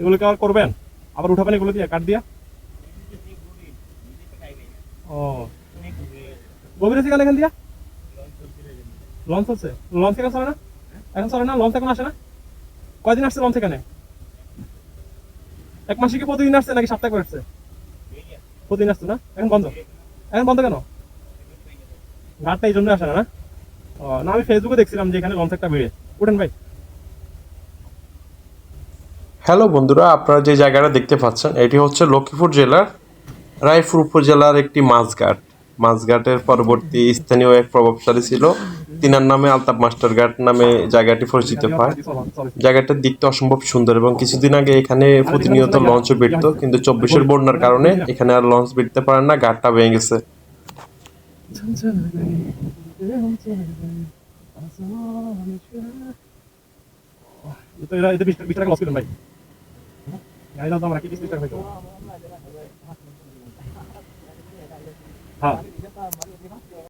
এগুলো কি আবার করবেন? আবার উঠাবেন এগুলো দিয়ে, কাঠ দিয়া? ও। গভীর আছে এখান দিয়া? লঞ্চ হচ্ছে লঞ্চ এখানে চলে না? এখন চলে না? লঞ্চ এখন আসে না? কয়দিন আসছে লঞ্চ এখানে? এক মাসে কি প্রতিদিন আসছে নাকি সপ্তাহে করে আসছে? প্রতিদিন আসছে না? এখন বন্ধ। এখন বন্ধ কেন? ঘাটটা এই জন্য আসে না না? না, আমি ফেসবুকে দেখছিলাম যে এখানে লঞ্চ একটা বেড়ে। উঠেন ভাই। হ্যালো বন্ধুরা, আপনারা যে জায়গাটা দেখতে পাচ্ছেন, এটি হচ্ছে লক্ষ্মীপুর জেলার রায়পুর উপজেলার একটি মাছঘাট। মাছঘাটের পরবর্তী স্থানীয় এক প্রভাবশালী ছিল, তিনার নামে আলতাপ মাস্টার ঘাট নামে জায়গাটি পরিচিত পায় জায়গাটার দিকটা অসম্ভব সুন্দর এবং কিছুদিন আগে এখানে প্রতিনিয়ত লঞ্চও বিড়ত, কিন্তু চব্বিশের বন্যার কারণে এখানে আর লঞ্চ বিড়তে পারে না, ঘাটটা ভেঙে গেছে। itu itu itu Ah, non, non, la question est avec vous. Ah.